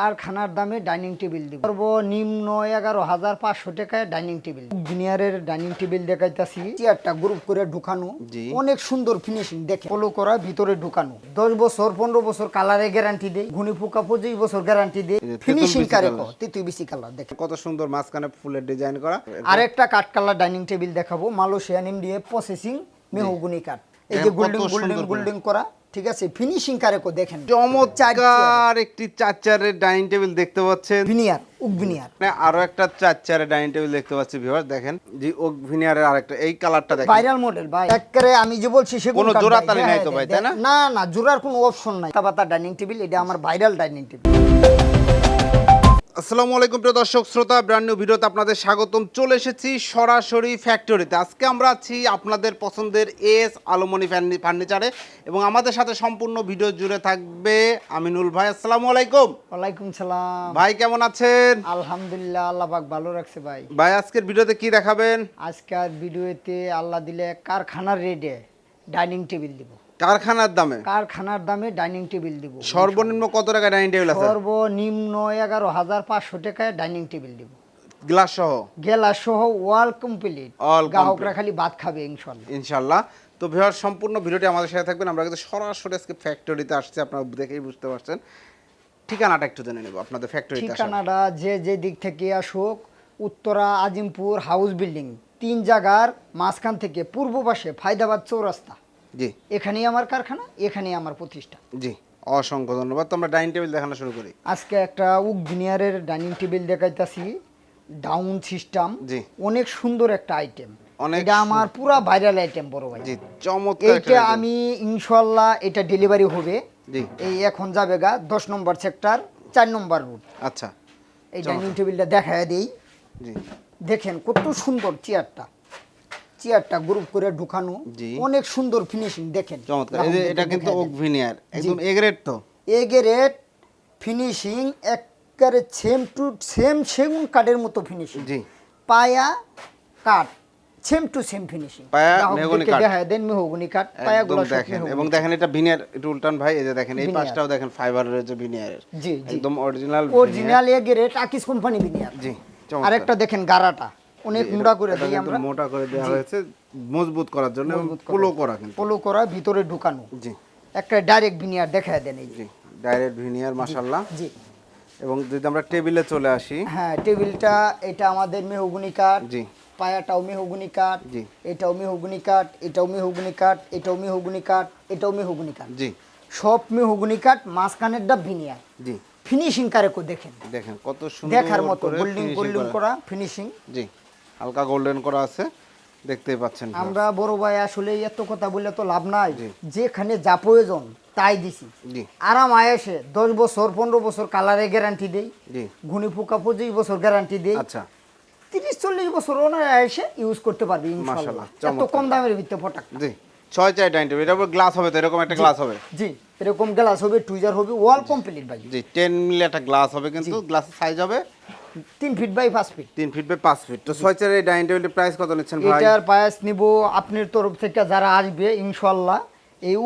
কারখানার দামে dining table দিব। সর্বনিম্ন এগারো হাজার পাঁচশো টাকায় ডাইনিং টেবিল। বিনিয়ারের ডাইনিং টেবিল দেখাইতাছি। চেয়ারটা গ্রুপ করে ঢুকানো। অনেক সুন্দর ফিনিশিং দেখে ফলো করা ভিতরে ঢুকানো। দশ বছর পনেরো বছর কালারে গ্যারান্টি দেয় ঘুনি পোকা পঁচিশ বছর গ্যারান্টি দেয় ফিনিশিং কারে। তিতুই বেশি কালার দেখে কত সুন্দর মাঝখানে ফুলের ডিজাইন করা। আর একটা কাঠ কালার ডাইনিং টেবিল দেখাবো। মালয়েশিয়ান ইন্ডিয়া প্রসেসিং মেহগুনি কাঠ। এই যে গোল্ডেন সুন্দর গোল্ডেন করে। ঠিক আছে ফিনিশিং কারে কো দেখেন। চমৎকার একটি চার চেয়ারের ডাইনিং টেবিল দেখতে পাচ্ছেন। ভিনিয়ার উক ভিনিয়ার মানে আরও একটা চার চেয়ারের ডাইনিং টেবিল দেখতে পাচ্ছি ভিউয়ার দেখেন। জি ওক ভিনিয়ারের আরেকটা এই কালারটা দেখেন। ভাইরাল মডেল ভাই। একবারে আমি যে বলছি সে কোনো জোড়া তালি হ্যাঁ, নাই তো হ্যাঁ, ভাই, তাই না? না না জোড়ার কোনো অপশন নাই। তাবাতা ডাইনিং টেবিল এটা আমার ভাইরাল ডাইনিং টেবিল। আসসালামু আলাইকুম প্রিয় দর্শক শ্রোতা ব্র্যান্ড নিউ ভিডিওতে আপনাদের স্বাগতম। চলে এসেছি সরাসরি ফ্যাক্টরিতে আজকে আমরা আছি আপনাদের পছন্দের এস আলুমনি ফার্নিচারে এবং আমাদের সাথে সম্পূর্ণ ভিডিও জুড়ে থাকবে আমিনুল ভাই। আসসালামু আলাইকুম। ওয়ালাইকুম সালাম। ভাই কেমন আছেন? আলহামদুলিল্লাহ আল্লাহ পাক ভালো রাখছে ভাই। ভাই আজকের ভিডিওতে কি দেখাবেন? আজকের ভিডিওতে আল্লাহ দিলে কারখানার রেডে ডাইনিং টেবিল দিব। কারখানার দামে? কারখানার দামে ডাইনিং টেবিল দিব। সর্বনিম্ন কত টাকা ডাইনিং টেবিল আছে? সর্বনিম্ন এগারো হাজার পাঁচশো টাকায় ডাইনিং টেবিল দিব। গ্লাস সহ? গেলা সহ ওয়াল কমপ্লিট। গ্রাহকরা খালি ভাত খাবে ইনশাল্লাহ। ইনশাল্লাহ। তো ভিউয়ার সম্পূর্ণ ভিডিওটি আমাদের সাথে থাকবেন। আমরা কিন্তু সরাসরি আজকে ফ্যাক্টরিতে আসছি আপনারা দেখেই বুঝতে পারছেন। ঠিকানাটা একটু জেনে নেব আপনাদের ফ্যাক্টরিতে আসার ঠিকানাটা যে যে দিক থেকে আসুক উত্তরা আজিমপুর হাউস বিল্ডিং তিন জায়গার মাঝখান থেকে পূর্ব পাশে ফায়দাবাদ চৌরাস্তা। জি। এখানেই আমার কারখানা এখানেই আমার প্রতিষ্ঠান। জি অসংখ্য ধন্যবাদ। তো আমরা ডাইনিং টেবিল দেখানো শুরু করি। আজকে একটা উক ভিনিয়ারের ডাইনিং টেবিল দেখাইতাছি ডাউন সিস্টেম। জি। অনেক সুন্দর একটা আইটেম। এটা আমার পুরা ভাইরাল আইটেম বড় ভাই। জি চমৎকার এটা আমি ইনশাল্লাহ এটা ডেলিভারি হবে। জি। এই এখন যাবে গা দশ নম্বর সেক্টর চার নম্বর রুট। আচ্ছা। এই ডাইনিং টেবিলটা দেখায় দেই। জি। দেখেন কত সুন্দর চেয়ারটা। চেয়ারটা গ্রুপ করে ঢুকানো অনেক সুন্দর ফিনিশিং দেখেন। চমৎকার। এটা কিন্তু ওক ভিনিয়ার একদম এগ্রেড তো? এগেরেট ফিনিশিং একবারে সেম টু সেম সেগুন কাঠের মতো ফিনিশিং জি। পায়া কাঠ সেম টু সেম ফিনিশিং পায়া মেহগনি কাঠ। দেখা দেন মেহগনি কাঠ পায়াগুলো একদম সব দেখেন। এবং দেখেন এটা ভিনিয়ার একটু উল্টান ভাই এই যে দেখেন এই। পাশটাও দেখেন ফাইবার রয়েছে ভিনিয়ারের জি একদম অরিজিনাল অরিজিনাল এগেরেট আকিস কোম্পানি বিনিয়ার জি আরেকটা দেখেন গারাটা। অনেক মোটা করে দিই আমরা। মোটা করে দেওয়া হয়েছে মজবুত করার জন্য পুলো করা কিন্তু। পোলো করা ভিতরে ঢুকানো। জি। একটা ডাইরেক্ট বিনিয়ার দেখায় দেন এই জি ডাইরেক্ট ভিনিয়ার মাশাল্লাহ জি। এবং যদি আমরা টেবিলে চলে আসি। হ্যাঁ টেবিলটা এটা আমাদের মেহগুনি কাঠ জি। পায়াটাও মেহগুনি কাঠ জি। এটাও মেহগুনি কাঠ এটাও মেহগুনি কাঠ এটাও মেহগুনি কাঠ এটাও মেহগুনি কাঠ। জি। সব মেহগুনি কাঠ মাঝখানের ডাব ভিনিয়ার জি। ফিনিশিং কারে কো দেখেন। দেখেন কত সুন্দর দেখার মতো গোল্ডেন করা। করা। ফিনিশিং জি। হালকা গোল্ডেন করা আছে দেখতেই পাচ্ছেন আমরা বড় ভাই আসলে এত কথা বলে তো লাভ নাই। যেখানে যা প্রয়োজন তাই দিছি। আরাম আয়েসে দশ বছর পনেরো বছর কালারে গ্যারান্টি দেই। ঘুনি পোকা পঁচিশ বছর গ্যারান্টি দেই। আচ্ছা। তিরিশ চল্লিশ বছর ওনারা এসে ইউজ করতে পারবে ইনশাল্লাহ। এত কম দামের প্রোডাক্ট জি ছয় চার ডাইনিং টেবিল উপর গ্লাস হবে তো এরকম একটা গ্লাস হবে? জি এরকম গ্লাস হবে টুইজার হবে ওয়াল কমপ্লিট ভাই। জি টেন মিলি একটা গ্লাস হবে কিন্তু গ্লাসের সাইজ হবে তিন ফিট বাই পাঁচ ফিট তিন ফিট বাই পাঁচ ফিট তো ছয় চার ডাইনিং টেবিলের প্রাইস কত নিচ্ছেন ভাই? এটার পায়াস নিব আপনার তরফ থেকে যারা আসবে ইনশাল্লাহ এই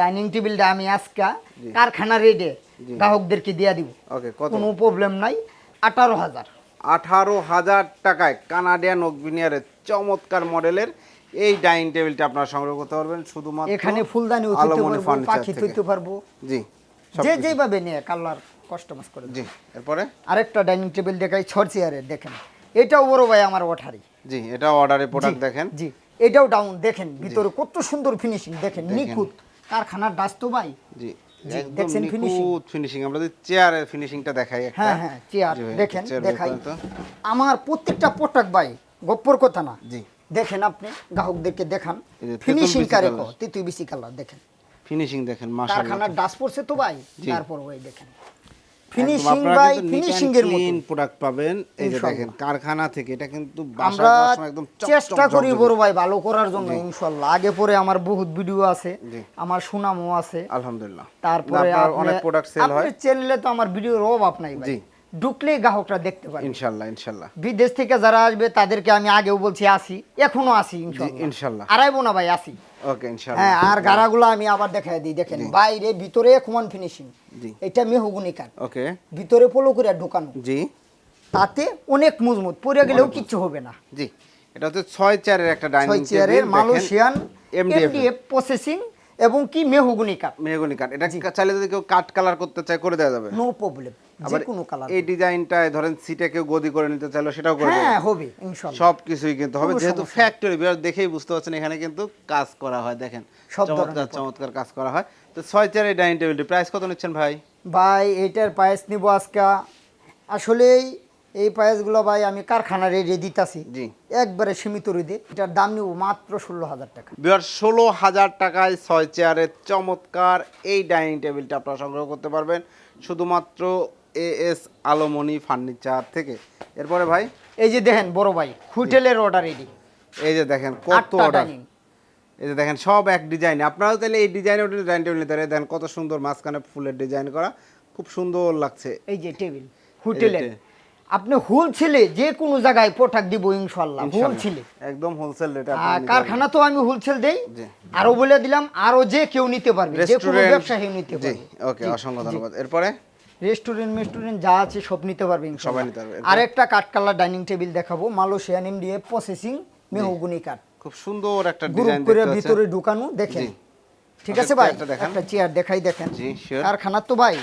ডাইনিং টেবিলটা আমি আজকা কারখানা রেটে গ্রাহকদেরকে দিয়ে দিব। ওকে কত? কোনো প্রবলেম নাই আঠারো হাজার। আঠারো হাজার টাকায় কানাডিয়ান ওকভিনিয়ারের চমৎকার মডেলের এই ডাইনিং টেবিলটা আপনারা সংগ্রহ করতে পারবেন। শুধুমাত্র এখানে ফুলদানি পাখি তুলতে পারব। জি যে যেভাবে নিয়ে কালার। কাস্টমাইজ করে জি এরপরে? আরেকটা ডাইনিং টেবিল দেখাই ছর চেয়ারের দেখেন। এটাও বড় ভাই আমার ওঠারি জি এটা অর্ডারে প্রোডাক্ট দেখেন। জি এটাও ডাউন দেখেন ভিতরে কত সুন্দর ফিনিশিং দেখেন নিখুঁত। কারখানার ডাস তো ভাই। জি দেখছেন finishing? ফিনিশিং আমরা চেয়ারের ফিনিশিংটা দেখাই একটা। হ্যাঁ হ্যাঁ চেয়ার দেখেন দেখাই। আমার প্রত্যেকটা প্রোডাক্ট ভাই গপ্পর কথা না। জি। দেখেন আপনি গ্রাহকদেরকে দেখান। ফিনিশিং কারে colour। তিতুই বেশি কালার দেখেন। ফিনিশিং দেখেন মাশাআল্লাহ। কারখানার ডাস পড়ছে তো ভাই। তারপর ভাই দেখেন। ফিনিশিং and ফিনিশিং এর মতো product পাবেন। এই যে দেখেন কারখানা থেকে এটা কিন্তু আমরা একদম চেষ্টা করি বড় ভাই ভালো করার জন্য ইনশাল্লাহ। আগে পরে আমার বহুত ভিডিও আছে আমার সুনামও আছে। আলহামদুলিল্লাহ। তারপরে অনেক প্রোডাক্ট সেল হয়। আপনি তো আমার ভিডিওর অভাব নাই ভাই। গ্রাহকরা দেখতে পারে। ইনশাল্লাহ ইনশাল্লাহ। বিদেশ থেকে যারা আসবে তাদেরকে আমি আগেও বলছি আসি। এখনও আসি ইনশাল্লাহ। ইনশাল্লাহ। আড়াইবো না ভাই আসি। ওকে ইনশাআল্লাহ হ্যাঁ আর গাড়াগুলো আমি আবার দেখাই দিই দেখেন বাইরে ভিতরে কমান ফিনিশিং জি। এটা মেহগুনি কাঠ ওকে ভিতরে পোলো করে ঢোকানো। জি। তাতে অনেক মজবুত পরে গেলেও কিচ্ছু হবে না। জি। এটা হচ্ছে ছয় চেয়ারের একটা ডাইনিং চেয়ারের মালয়েশিয়ান এমডিএফ প্রসেসিং এবং কি মেহগুনি কাঠ? মেহগনি কাঠ। এটা চাইলে যদি কেউ কাঠ কালার করতে চায় করে দেওয়া যাবে। নো প্রবলেম যে কোনো কালার এই ডিজাইনটায় ধরেন সিটে কেউ গদি করে নিতে চাইলো সেটাও করে হ্যাঁ হবে ইনশাআল্লাহ সব কিছুই কিন্তু হবে। যেহেতু ফ্যাক্টরি দেখেই বুঝতে পারছেন এখানে কিন্তু কাজ করা হয় দেখেন। সব চমৎকার চমৎকার কাজ করা হয়। তো ছয় চেয়ারের ডাইনিং টেবিলটি প্রাইস কত নিচ্ছেন ভাই? ভাই এইটার পায়েস নিব আজকে। আসলেই এই পায়েসগুলো ভাই আমি কারখানা রেডি দিতাছি। জি। একবারে সীমিত রেডি এটার দাম নিব মাত্র ষোলো হাজার টাকা। বিহার ষোলো হাজার টাকায় ছয় চেয়ারের চমৎকার এই ডাইনিং টেবিলটা আপনারা সংগ্রহ করতে পারবেন শুধুমাত্র এ এস আলোমনি ফার্নিচার থেকে। এরপরে ভাই? এই যে দেখেন বড় ভাই হোটেলের অর্ডার রেডি এই যে দেখেন কত অর্ডার এই যে দেখেন সব এক ডিজাইন আপনারাও তাহলে এই ডিজাইনে ডাইনিং টেবিল নিতে দেখেন কত সুন্দর মাঝখানে ফুলের ডিজাইন করা। খুব সুন্দর লাগছে। এই যে টেবিল হোটেলের। আপনি হোল ছেলে যে কোনো জায়গায় পোটাক দিব ইনশাআল্লাহ। ছেলে। একদম হোলসেল রেট আর কারখানা তো আমি হোলসেল দেই। আরও বলে দিলাম আরও যে কেউ নিতে পারবে যে কোনো ব্যবসায়ী নিতে পারবে। ওকে অসংখ্য ধন্যবাদ। এরপরে? রেস্টুরেন্ট মেস্টুরেন্ট যা আছে সব নিতে পারবে ইনশাআল্লাহ। সবাই নিতে পারবে। আর একটা কাঠকালা ডাইনিং টেবিল দেখাবো মালয়েশিয়ান এমডিএফ প্রসেসিং মেহগুনি কাঠ। খুব সুন্দর একটা ডিজাইন করে ভিতরে ঢুকানো দেখেন। ঠিক আছে ভাই? একটা চেয়ার দেখাই দেখেন কারখানা তো ভাই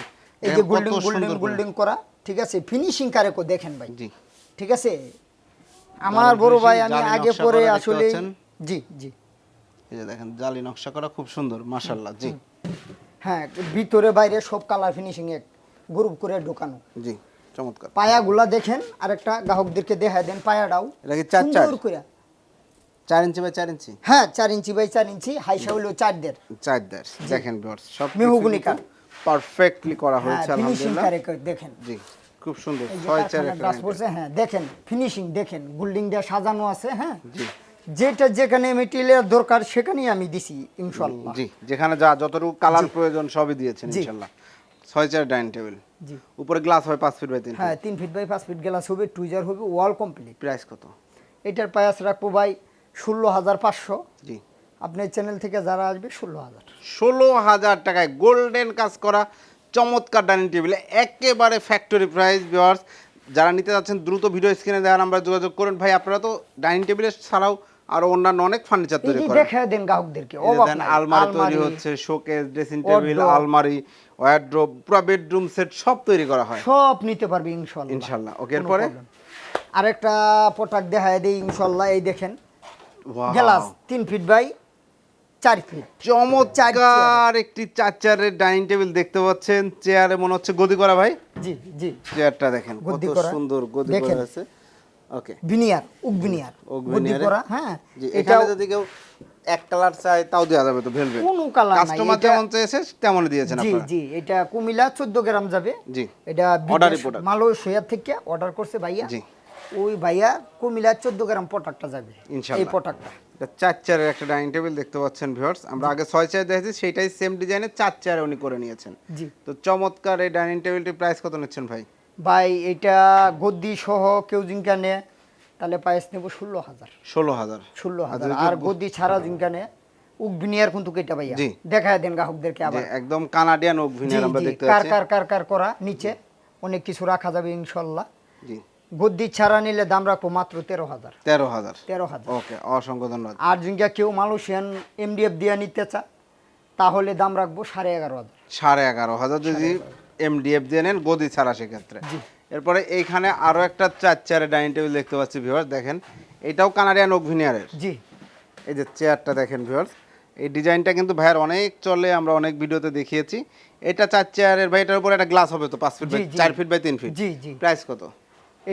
এই যে গোল্ডেন গোল্ডেন সুন্দর করে। ঠিক আছে? ফিনিশিং কারে কো দেখেন ভাই। জি। ঠিক আছে? আমার বড় ভাই আমি আগে পরে আসলে জি জি। এই যে দেখেন জালি নকশা করা খুব সুন্দর মাশাআল্লাহ জি। হ্যাঁ ভিতরে বাইরে সব কালার ফিনিশিং এক গ্রুপ করে ঢোকানো। জি চমৎকার। পায়াগুলা দেখেন আরেকটা গ্রাহকদেরকে দেখায় দেন পায়াটাও। এটা কি চার চার? করে। চার ইঞ্চি বাই চার ইঞ্চি? হ্যাঁ চার ইঞ্চি বাই চার ইঞ্চি হাইসা হলো চার দেড়। চার দেড় দেখেন ভিউয়ার্স সব মেহগনি কাঠ। পারফেক্টলি করা হ্যাঁ হয়েছে আলহামদুলিল্লাহ। দেখেন। জি খুব সুন্দর ছয় চার একটা গ্লাস পড়ছে হ্যাঁ দেখেন ফিনিশিং দেখেন গোল্ডিং দিয়ে সাজানো আছে হ্যাঁ? জি। যেটা যেখানে মেটেরিয়ালের দরকার সেখানেই আমি দিছি ইনশাল্লাহ জি যেখানে যা যতটুকু কালার প্রয়োজন সবই দিয়েছেন ইনশাআল্লাহ। ছয় চার ডাইনিং টেবিল। জি। উপরে গ্লাস হয় পাঁচ ফিট বাই তিন হ্যাঁ তিন ফিট বাই পাঁচ ফিট গ্লাস হবে টুইজার হবে ওয়াল কমপ্লিট প্রাইস কত? এটার পায়াস রাখব ভাই ষোলো হাজার পাঁচশো। জি। আপনার চ্যানেল থেকে যারা আসবে ষোলো হাজার। ষোলো হাজার টাকায় গোল্ডেন কাজ করা চমৎকার ডাইনিং টেবিলে একেবারে ফ্যাক্টরি প্রাইস ভিওয়ার্স যারা নিতে যাচ্ছেন দ্রুত ভিডিও স্ক্রিনে দেওয়ার আমরা যোগাযোগ করুন। ভাই আপনারা তো ডাইনিং টেবিলের ছাড়াও আরও অন্যান্য অনেক ফার্নিচার তৈরি যে করেন। দেখা দেন গ্রাহকদেরকে অবাক আলমারি তৈরি হচ্ছে শোকেস ড্রেসিং টেবিল। আলমারি ওয়ার্ড্রোব পুরো বেডরুম সেট সব তৈরি করা হয়। সব নিতে পারবে ইনশাল্লাহ। ইনশাল্লাহ ওকে এরপরে। আরেকটা প্রোডাক্ট দেখায় দিই ইনশাল্লাহ এই দেখেন! গ্লাস তিন ফিট বাই চার ফিট চমৎকার একটি চার চেয়ারের ডাইনিং টেবিল দেখতে পাচ্ছেন। চেয়ারে মনে হচ্ছে গদি করা ভাই? জি জি। চেয়ারটা দেখেন কত সুন্দর গদি করা আছে। ওকে। উক হ্যাঁ। জি এটা যদি কেউ এক কালার চায় তাও দেওয়া যাবে তো ভেলভেট। কোনো কালার নাই। কাস্টমার যেমন চেয়েছে তেমনই দিয়েছেন জি আপনারা। জি এটা কুমিল্লা চোদ্দ গ্রাম যাবে। জি এটা বিদেশ product। মালয়েশিয়া থেকে অর্ডার করছে ভাইয়া। জি। ওই ভাইয়া কুমিল্লা চোদ্দ গ্রাম প্রোডাক্টটা যাবে। এই। প্রোডাক্টটা এটা চার চেয়ারের একটা ডাইনিং টেবিল দেখতে পাচ্ছেন ভিউয়ার্স। আমরা আগে ছয় চেয়ার দেখেছি সেটাই সেম ডিজাইনের চার চেয়ার উনি করে নিয়েছেন। জি। তো চমৎকার এই ডাইনিং টেবিলটির প্রাইস কত নিচ্ছেন ভাই? ভাই এটা গদ্দি সহ কেউ জিঙ্কা নে তাহলে পায়েস নেব ষোলো হাজার। ষোলো হাজার। ষোলো হাজার। আর গদ্দি ছাড়া জিঙ্কা নে উক কিন্তু কেটা ভাইয়া। জি। দেখায় দেন গ্রাহকদেরকে আবার। একদম কানাডিয়ান ওক আমরা দেখতে কার পাচ্ছি। কার কার কার করা নিচে অনেক কিছু রাখা যাবে ইনশাল্লাহ। জি। গদ্দি ছাড়া নিলে দাম রাখব মাত্র তেরো হাজার। তেরো হাজার। তেরো হাজার। ওকে অসংখ্য ধন্যবাদ। আর জিঙ্কা কেউ মালয়েশিয়ান এমডিএফ দিয়ে নিতে চা তাহলে দাম রাখব সাড়ে এগারো হাজার। সাড়ে এগারো হাজার যদি এমডিএফ দিয়ে নেন গদি ছাড়া সেক্ষেত্রে। এরপরে এইখানে আরও একটা চার চেয়ারের ডাইনিং টেবিল দেখতে পাচ্ছি ভিউয়ার্স দেখেন। এটাও কানাডিয়ান ওক ভিনিয়ারের জি। এই যে চেয়ারটা দেখেন ভিউয়ার্স এই ডিজাইনটা কিন্তু ভাইয়ের অনেক চলে আমরা অনেক ভিডিওতে দেখিয়েছি। এটা চার চেয়ারের ভাই এটার উপরে একটা গ্লাস হবে তো পাঁচ ফিট বাই। চার ফিট বাই তিন ফিট জি জি। প্রাইস কত?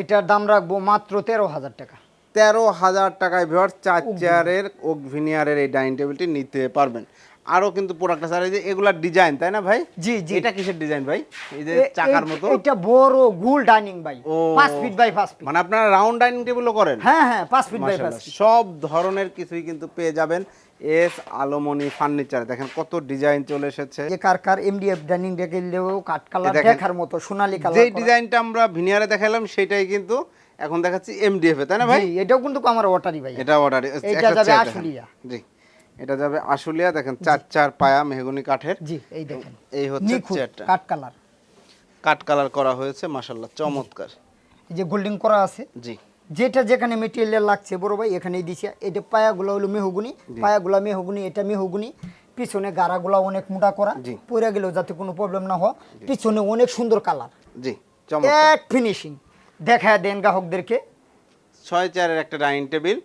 এটার দাম রাখব মাত্র তেরো হাজার টাকা। তেরো হাজার টাকায় ভিউয়ার্স চার চেয়ারের ওক ভিনিয়ারের এই ডাইনিং টেবিলটি নিতে পারবেন। আরও কিন্তু প্রোডাক্ট আছে আর এই যে এগুলার ডিজাইন তাই না ভাই? জি জি। এটা কিসের ডিজাইন ভাই? এই যে চাকার মতো? এটা বড় গুল ডাইনিং ভাই। ও। পাঁচ ফিট বাই পাঁচ ফিট মানে আপনারা রাউন্ড ডাইনিং টেবিলও করেন? হ্যাঁ হ্যাঁ পাঁচ ফিট বাই পাঁচ সব ধরনের কিছুই কিন্তু পেয়ে যাবেন। S Alomoni furniture. দেখেন কত ডিজাইন চলে এসেছে। যে কার কার এমডিএফ ডাইনিং দেখলেও কাঠ কালার দেখার মতো সোনালী কালার যেই ডিজাইনটা আমরা ভিনিয়ারে দেখালাম সেটাই কিন্তু এখন দেখাচ্ছি এমডিএফ এ তাই না ভাই? এটাও কিন্তু আমার ওয়াটারি ভাই এটা অর্ডার এইটা যাবে আশুলিয়া। জি এটা যাবে আশুলিয়া দেখেন চার চার পায়া মেহগুনি কাঠের। জি এই দেখেন। এই হচ্ছে চেয়ারটা কাঠ কালার। কাঠ কালার করা হয়েছে মাশাল্লাহ চমৎকার। এই যে গোল্ডিং করা আছে। জি। যেটা যেখানে মেটেরিয়াল লাগছে বড় ভাই এখানে দিছে। এটা পায়াগুলো হলো মেহগুনি পায়াগুলা মেহগুনি এটা মেহগুনি। পিছনে গাড়াগুলা অনেক মোটা করা পরে গেলেও যাতে কোনো প্রবলেম না হয়। পিছনে অনেক সুন্দর কালার। জি এক ফিনিশিং দেখা দেন গ্রাহকদেরকে। ছয় চারের একটা ডাইনিং টেবিল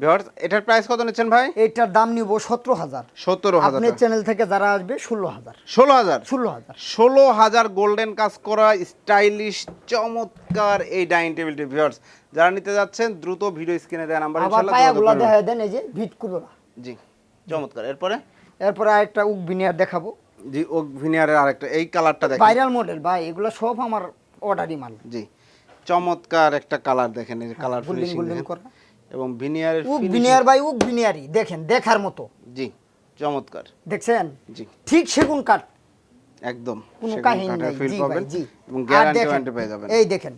ভিউয়ার্স এটার প্রাইস কত নিচ্ছেন ভাই? এইটার দাম নিব সতেরো হাজার। সতেরো হাজার আপনার চ্যানেল থেকে যারা আসবে ষোলো হাজার। ষোলো হাজার? ষোলো হাজার। ষোলো হাজার গোল্ডেন কাজ করা স্টাইলিশ চমৎকার এই ডাইনিং টেবিলটি ভিউয়ার্স যারা নিতে যাচ্ছেন দ্রুত ভিডিও স্ক্রিনে দেওয়া নাম্বার ইনশাআল্লাহ পায়াগুলা। দেখায় দেন এই যে ভিট কুলোরা জি চমৎকার। এরপরে? এরপরে আরেকটা উক বিনিয়ার দেখাবো। জি ওক ভিনিয়ারের আরেকটা এই কালারটা দেখেন। ভাইরাল মডেল ভাই এগুলো সব আমার অর্ডারই মাল। জি চমৎকার একটা কালার দেখেন এই কালার ফিনিশিং করা। এবং ভিনিয়ারের ভাই উক দেখেন দেখার মতো। জি চমৎকার। দেখছেন? জি। ঠিক সেগুন কাঠ। একদম কোনো কাহিনী নাই। জি ভাই জি। এবং গ্যারান্টি ওয়ারেন্টি পেয়ে যাবেন। এই দেখেন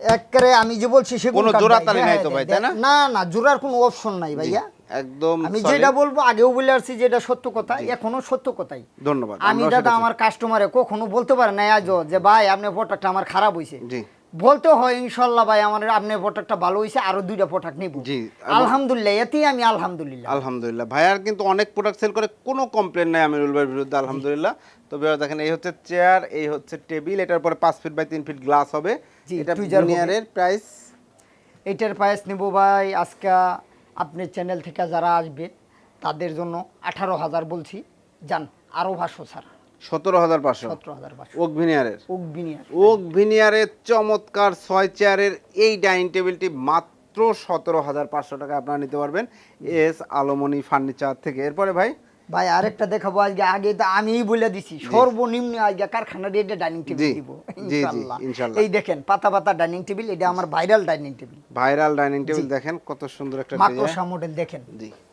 একবারে আমি যে বলছি সেগুন কোনো জোড়া তালি নাই হ্যাঁ, তো ভাই, তাই না? না না জোড়ার কোনো অপশন নাই ভাইয়া। একদম আমি যেটা বলব আগেও বলে আসছি যেটা সত্য কথা এখনও সত্য কথাই। ধন্যবাদ আমি দাদা আমার কাস্টমারে কখনো বলতে পারে না আজও যে ভাই আপনার প্রোডাক্টটা আমার খারাপ চাই। জি। বলতে হয় ইনশাল্লাহ ভাই আমার আপনার প্রোডাক্টটা ভালো হয়েছে আরও দুইটা প্রোডাক্ট নিব। জি, আলহামদুলিল্লাহ এতেই আমি আলহামদুলিল্লাহ। আলহামদুলিল্লাহ। ভাইয়ার কিন্তু অনেক প্রোডাক্ট সেল করে কোনো কমপ্লেন নাই আমিরুল ভাইয়ের বিরুদ্ধে আলহামদুলিল্লাহ। তো ভাইয়া দেখেন এই হচ্ছে চেয়ার এই হচ্ছে টেবিল এটার পরে পাঁচ ফিট বাই তিন ফিট গ্লাস হবে। এটা tweezer প্রাইস এটার প্রাইস নেব ভাই আজকে আপনার চ্যানেল থেকে যারা আসবে তাদের জন্য আঠারো হাজার বলছি। যান আরও ভাষ্য স্যার। সতেরো হাজার পাঁচশো। সতেরো হাজার পাঁচশো। ওক ভিনিয়ারের ওক বিনিয়ার ওক ভিনিয়ারের চমৎকার ছয় চেয়ারের এই ডাইনিং টেবিলটি মাত্র সতেরো হাজার পাঁচশো টাকা আপনারা নিতে পারবেন। এস আলোমনি ফার্নিচার থেকে। এরপরে ভাই? ভাই আরেকটা দেখাবো আজকে। আগে তো আমিই বলে দিছি সর্বনিম্ন আজকে কারখানা রেটে ডাইনিং টেবিল দিব। ইনশাল্লাহ। এই দেখেন পাতা পাতা ডাইনিং টেবিল এটা আমার viral dining table. Viral dining table দেখেন কত সুন্দর একটা মাকড়সা মডেল দেখেন।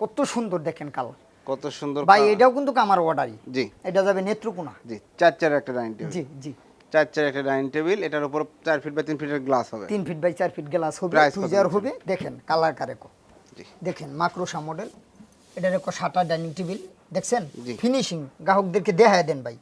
কত সুন্দর দেখেন কালার। কত সুন্দর ভাই এটাও কিন্তু আমার অর্ডারই জি। এটা যাবে নেত্রকোনা। জি চার চার একটা ডাইনিং টেবিল জি জি। চার চার একটা ডাইনিং টেবিল এটার উপর চার ফিট বাই তিন ফিটের গ্লাস হবে। তিন ফিট বাই চার ফিট গ্লাস হবে টুজার হবে। দেখেন কালার কারেকো জি। দেখেন মাকড়সা মডেল এটার রেখো সাটা ডাইনিং টেবিল দেখছেন। ফিনিশিং গ্রাহকদেরকে দেখায় দেন ভাই।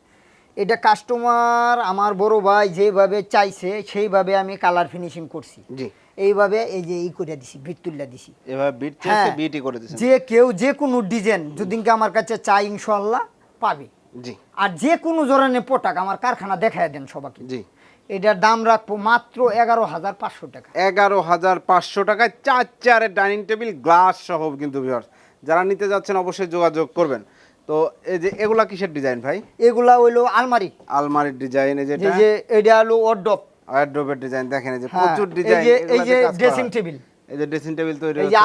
এটা কাস্টমার আমার বড় ভাই যেভাবে চাইছে সেইভাবে আমি কালার ফিনিশিং করছি। জি। এইভাবে এই যে এই করে দিছি বিট তুল্লা দিছি। এভাবে বিট হ্যাঁ বিটি করে দিয়েছেন যে কেউ যে কোনো ডিজাইন যদিনকে আমার কাছে চাই ইনশাল্লাহ পাবে। জি। আর যে কোনো ধরনের পোটাক আমার কারখানা দেখায় দেন সবাইকে। জি। এটার দাম রাখব মাত্র এগারো হাজার পাঁচশো টাকা। এগারো হাজার পাঁচশো টাকায় চার চারের ডাইনিং টেবিল গ্লাস সহ কিন্তু ভিউয়ার্স যারা নিতে যাচ্ছেন অবশ্যই যোগাযোগ করবেন। তো এই যে এগুলা কিসের ডিজাইন ভাই? এগুলা হইল আলমারি। আলমারির ডিজাইন এই যে এটা? হলো ওয়ার্ড্রপ ওয়ারড্রোবের ডিজাইন দেখেন এই যে হ্যাঁ, প্রচুর ডিজাইন এই যে dressing table। এই যে ড্রেসিং টেবিল তৈরি হচ্ছে।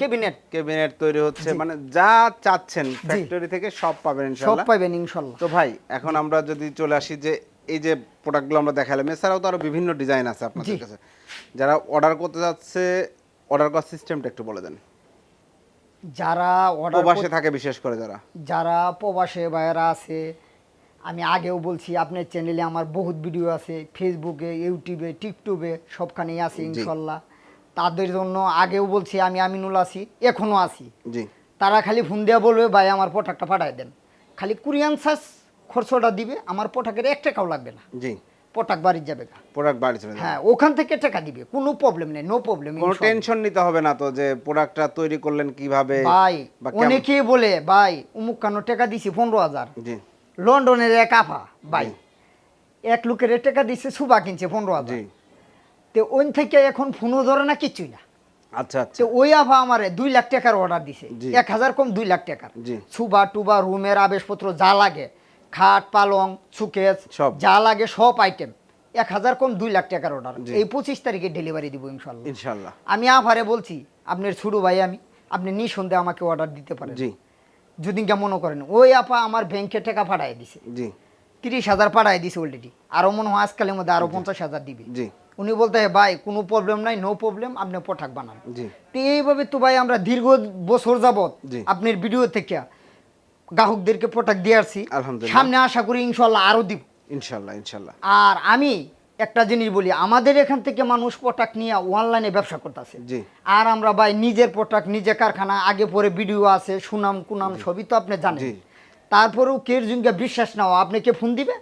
কেবিনেট কেবিনেট তৈরি হচ্ছে মানে যা চাচ্ছেন ফ্যাক্টরি থেকে সব পাবেন সব ইনশাআল্লাহ তো ভাই এখন আমরা যদি চলে আসি যে এই যে প্রোডাক্টগুলো আমরা দেখালাম এছাড়াও তো আরও বিভিন্ন ডিজাইন আছে আপনাদের। কাছে। যারা অর্ডার করতে যাচ্ছে অর্ডার করার সিস্টেমটা একটু বলে দেন। যারা অর্ডার প্রবাসে থাকে বিশেষ করে যারা। যারা প্রবাসে বাইরা আছে আমি আগেও বলছি আপনার চ্যানেলে আমার বহুত ভিডিও আছে ফেসবুকে ইউটিউবে টিকটকে সবখানেই আছে ইনশাল্লাহ। তাদের জন্য আগেও বলছি আমি আমিনুল আছি এখনও আছি। তারা খালি ফোন দেওয়া বলবে ভাই আমার পোটাকটা পাঠায় দেন। খালি কুরিয়ান সার্জ খরচটা দিবে আমার পোটাকের এক টাকাও লাগবে না। জি। পোটাক বাড়ির যাবে। প্রোডাক্ট বাড়ি চলে যাবে হ্যাঁ ওখান থেকে টাকা দিবে কোনো প্রবলেম নেই নো প্রবলেম কোনো টেনশন নিতে হবে না তো যে প্রোডাক্টটা তৈরি করলেন কীভাবে ভাই অনেকেই বলে ভাই উমুক কানো টাকা দিছি পনেরো হাজার। জি। লন্ডনের এক আফা ভাই এক লোকের টাকা দিছে সুবা কিনছে পনেরো হাজার। তো ওই থেকে এখন ফোনও ধরে না কিছুই না। আচ্ছা আচ্ছা। তো ওই আফা আমারে দুই লাখ টাকার অর্ডার দিছে। এক হাজার কম দুই লাখ টাকার। সুবা টুবা রুমের আবেশপত্র যা লাগে খাট পালং সুকেস সব। যা লাগে সব আইটেম এক হাজার কম দুই লাখ টাকার অর্ডার এই পঁচিশ তারিখে ডেলিভারি দিব ইনশাল্লাহ। ইনশাল্লাহ। আমি আফারে বলছি আপনার ছোটো ভাই আমি আপনি নিঃসন্দেহে আমাকে অর্ডার দিতে পারেন। জি। যদি মনে করেন ওই আপা আমার ব্যাংকে টাকা পাঠায় দিছে। জি। তিরিশ হাজার পাঠায় দিছে অলরেডি আরও মনে হয় আজকালের মধ্যে আরও পঞ্চাশ হাজার দিবে। জি। উনি বলতে হয় ভাই কোনো প্রবলেম নাই নো প্রবলেম আপনি পোঠাক বানান। তো এইভাবে তো ভাই আমরা দীর্ঘ বছর যাবত জি। আপনার ভিডিও থেকে গ্রাহকদেরকে পোটাক দিয়ে আসছি। সামনে আশা করি ইনশাল্লাহ আরও দিব। ইনশাল্লাহ ইনশাল্লাহ। আর আমি একটা জিনিস বলি আমাদের এখান থেকে মানুষ প্রোডাক্ট নিয়ে অনলাইনে ব্যবসা করতেছে। আর আমরা ভাই নিজের প্রোডাক্ট নিজে কারখানা আগে পরে ভিডিও আছে সুনাম কুনাম সবই তো আপনি জানেন। তারপরেও কে জনকে বিশ্বাস নাও আপনি কে ফোন দিবে?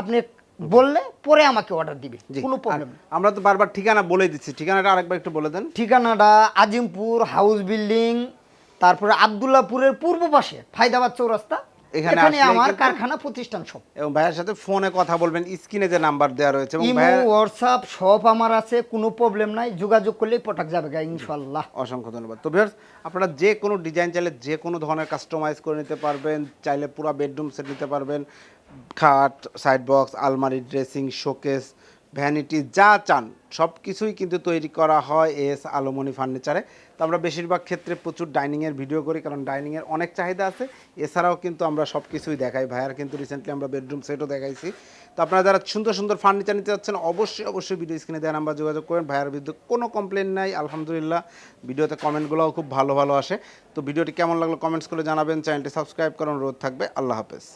আপনি বললে পরে আমাকে অর্ডার দিবে। কোনো প্রবলেম আমরা তো বারবার ঠিকানা বলে দিচ্ছি। ঠিকানাটা আরেকবার একটু বলে দেন। ঠিকানাটা আজিমপুর হাউস বিল্ডিং তারপরে আবদুল্লাপুরের পূর্ব পাশে ফায়দাবাদ চৌরাস্তা। এখানে আমার কারখানা প্রতিষ্ঠান সব। এবং ভাইয়ের সাথে ফোনে কথা বলবেন স্ক্রিনে যে নাম্বার দেওয়া রয়েছে এবং ভাইয়ের হোয়াটসঅ্যাপ সব আমার আছে কোনো প্রবলেম নাই যোগাযোগ করলেই প্রোডাক্ট যাবে গা ইনশাল্লাহ অসংখ্য ধন্যবাদ। তো ভিউয়ার্স আপনারা যে কোনো ডিজাইন চাইলে যে কোনো ধরনের কাস্টমাইজ করে নিতে পারবেন চাইলে পুরো বেডরুম সেট নিতে পারবেন। খাট সাইড বক্স আলমারি ড্রেসিং শোকেস ভ্যানিটি যা চান, সব কিছুই কিন্তু তৈরি করা হয় এস আলোমনি ফার্নিচারে তো আমরা বেশিরভাগ ক্ষেত্রে প্রচুর ডাইনিংয়ের ভিডিও করি, কারণ ডাইনিংয়ের অনেক চাহিদা আছে। এছাড়াও কিন্তু আমরা সব কিছুই দেখাই ভাইয়ার কিন্তু রিসেন্টলি আমরা বেডরুম সেটও দেখাইছি। তো আপনারা যারা সুন্দর সুন্দর ফার্নিচার নিতে যাচ্ছেন, অবশ্যই অবশ্যই ভিডিও স্ক্রিনে দেওয়া নাম্বার যোগাযোগ করেন ভাইয়ার বিরুদ্ধে কোনো কমপ্লেন নাই, আলহামদুলিল্লাহ। ভিডিওতে কমেন্টগুলোও খুব ভালো ভালো আসে। তো ভিডিওটি কেমন লাগল কমেন্টস করে জানাবেন। চ্যানেলটি সাবস্ক্রাইব করার অনুরোধ থাকবে। আল্লাহ হাফেজ।